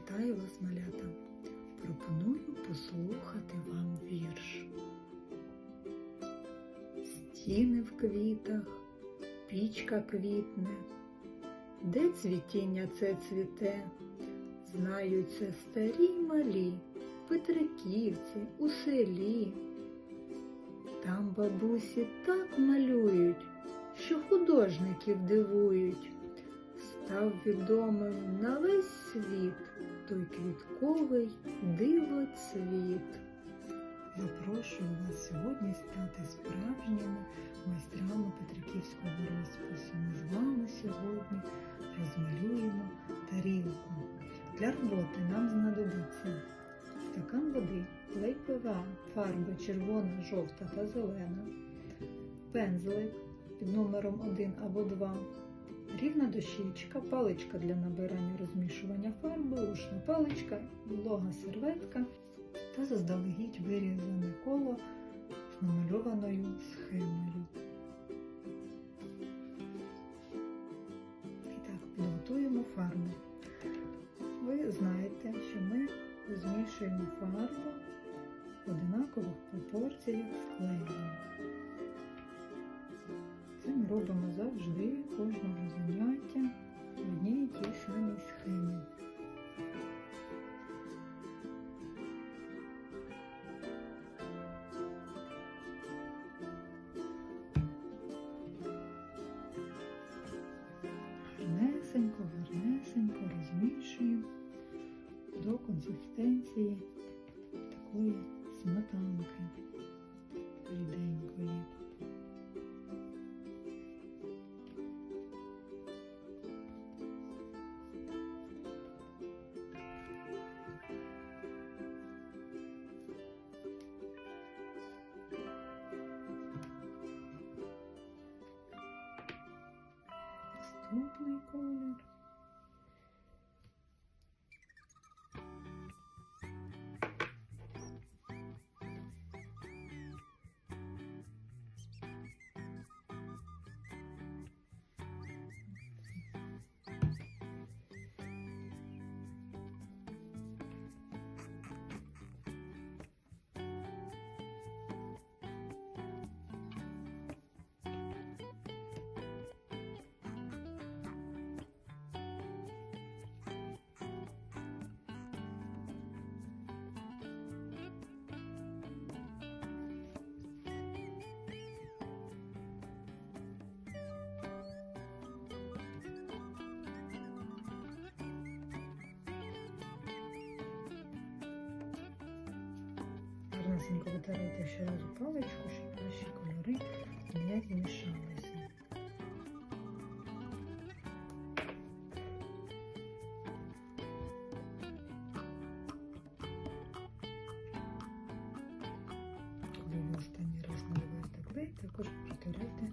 Вітаю вас, малята! Пропоную послухати вам вірш. Стіни в квітах, пічка квітне, де цвітіння це цвіте, знають це старі й малі, Петриківці, у селі. Там бабусі так малюють, що художників дивують. Став відомим на весь світ той квітковий дивоцвіт. Запрошую вас сьогодні стати справжніми майстрами Петриківського розпису. Ми з вами сьогодні розмалюємо тарілку. Для роботи нам знадобиться стакан води, клей ПВА, фарби червона, жовта та зелена, пензлик під номером 1 або 2, рівна дощечка, паличка для набирання розмішування фарби, ушна паличка, волога серветка та заздалегідь вирізане коло з намальованою схемою. І так, підготуємо фарбу. Ви знаєте, що ми змішуємо фарбу в одинакових пропорціях з. Робимо завжди кожного заняття в одній і тій самій схемі. Гарнесенько, гарнесенько розмішуємо до консистенції don't like Гарнесенько витирайте ще раз паличку, щоб наші кольори не змішалися. Коли ви останній раз наливаєте клей, також протирайте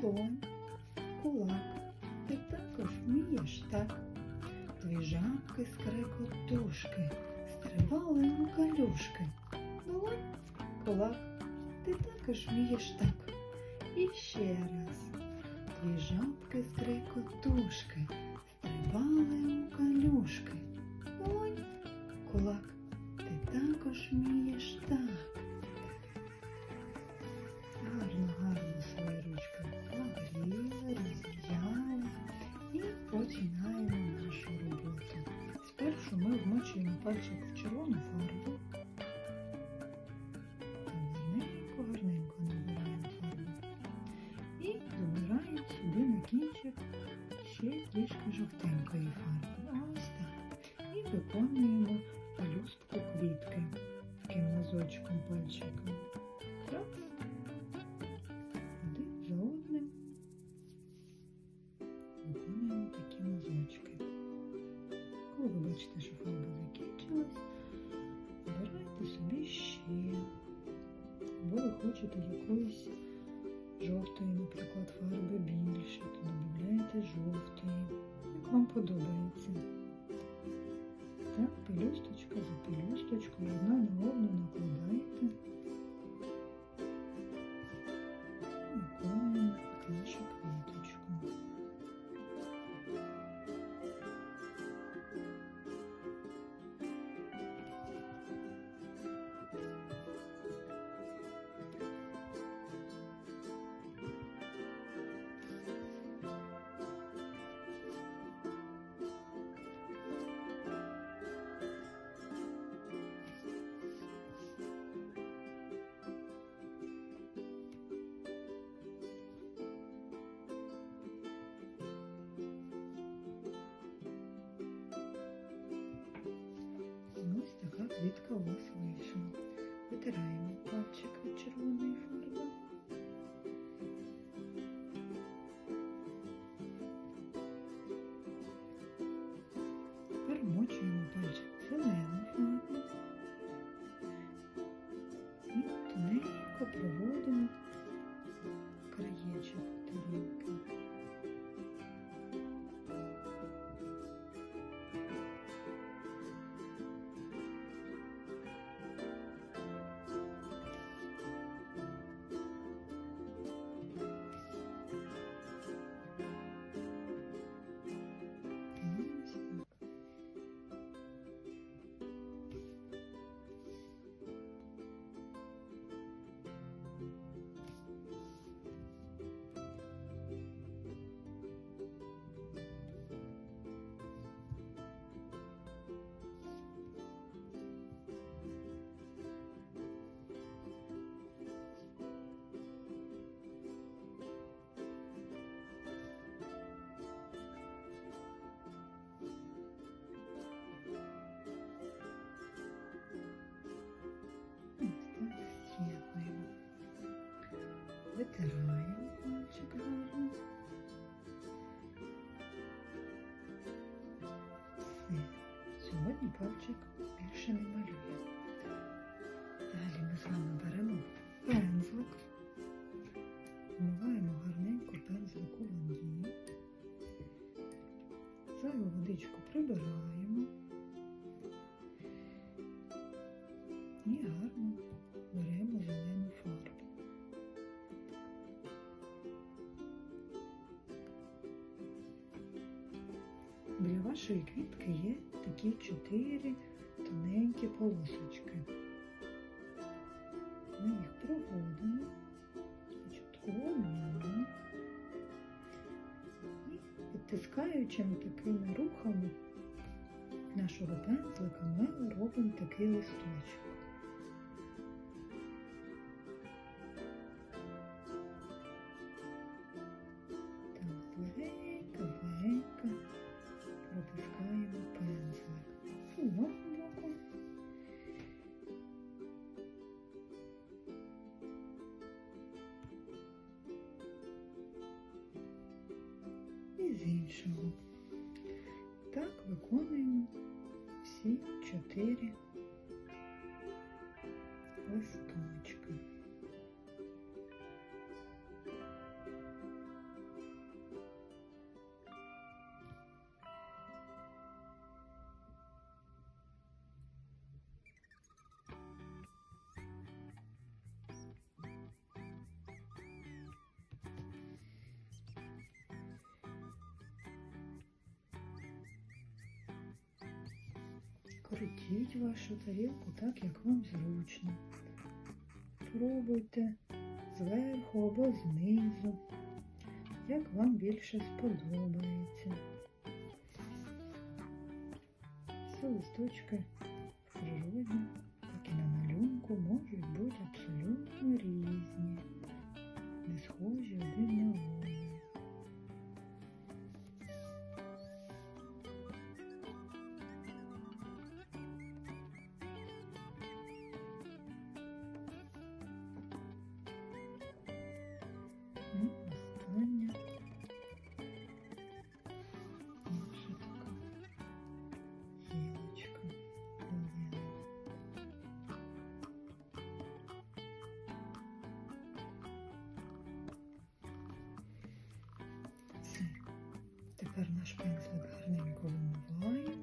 долонь, кулак. Ти також вмієш так. Дві жабки скрекотушки, стрибали у калюшки. Долонь, кулак, ти також вмієш так. І ще раз. Дві жабки скрекотушки, стрибали у калюшки. Долонь, кулак, ти також вмієш ми вмочуємо пальчик в червону фарбу. Гарненько-гарненько набираємо фарбу. І добираємо сюди на кінчик ще трішки жовтенької фарби. Ось так. І виконуємо пелюстку квітки таким носочком пальчиком. Один за одним. Виконуємо такі мазочки. Коли ви бачите, що фарба закінчилась, обирайте собі ще. Або ви хочете якоїсь жовтої, наприклад, фарби більше, то додаєте жовтої, як вам подобається. Так, пелюсточка за пелюсточкою одна на одну накладаєте. Квітка у вас. Витираємо пальчик від червоної Сьогодні пальчик більше не малює. Далі ми з вами беремо пензлик. Вмиваємо гарненько пензлик у воді. Зайву водичку прибираємо. І гарно беремо зелену фарбу. Для вашої квітки є такі чотири тоненькі полосочки. Ми їх проводимо спочатку одну і підтискаючими такими рухами нашого пензлика ми робимо такий листочок. З іншого. Так виконуємо всі чотири Крутіть вашу тарілку так, як вам зручно. Пробуйте зверху або знизу, як вам більше сподобається. Всі листочки природні, так і на малюнку можуть бути абсолютно різні, не схожі один на одного. Тепер наш пензлик гарненько вимиваємо.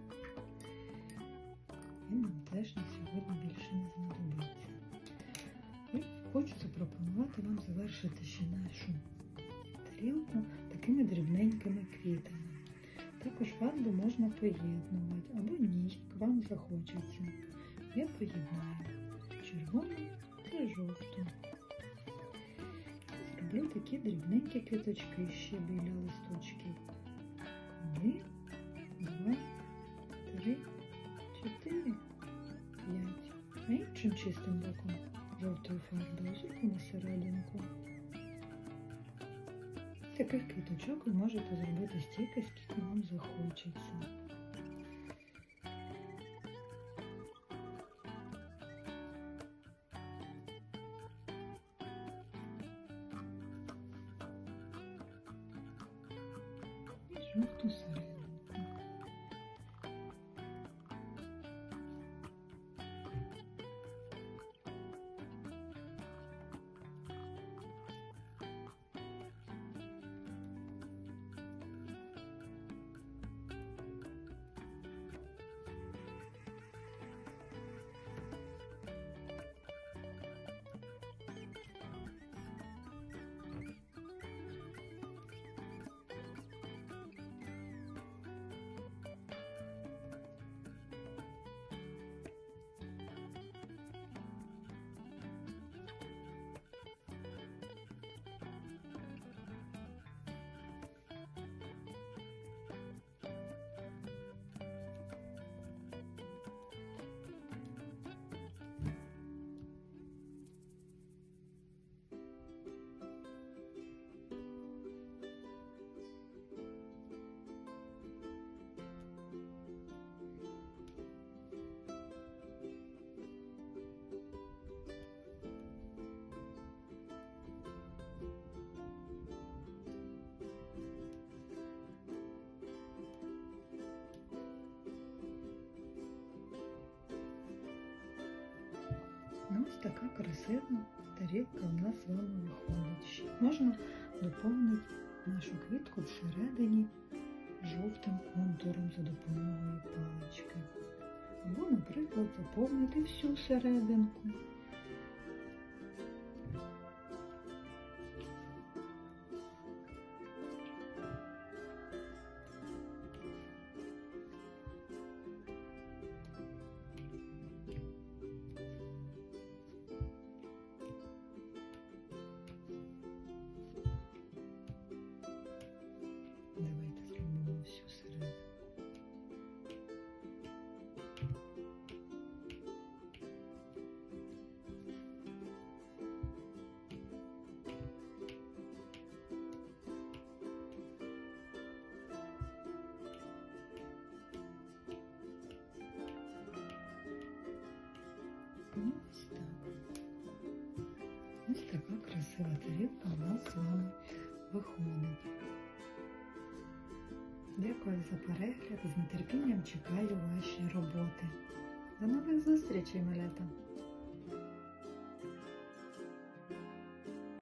Він нам теж на сьогодні більше не знадобиться. І хочу запропонувати вам завершити ще нашу тарілку такими дрібненькими квітами. Також фарбу можна поєднувати або ні, як вам захочеться. Я поєднаю червону та жовту. Зроблю такі дрібненькі квіточки ще біля листочків. Один, два, три, чотири, п'ять. А іншим чистим боком жовтою фарбою зробимо серединку. Таких квіточок ви можете зробити стільки, скільки вам захочеться. І жовту серединку. Ну, ось така красива тарілка в нас з вами виходить. Можна доповнити нашу квітку всередині жовтим контуром за допомогою палички. Або, наприклад, заповнити всю серединку. Така красива тарілка у нас з вами виходить. Дякую за перегляд. З нетерпінням чекаю ваші роботи. До нових зустрічей, малята!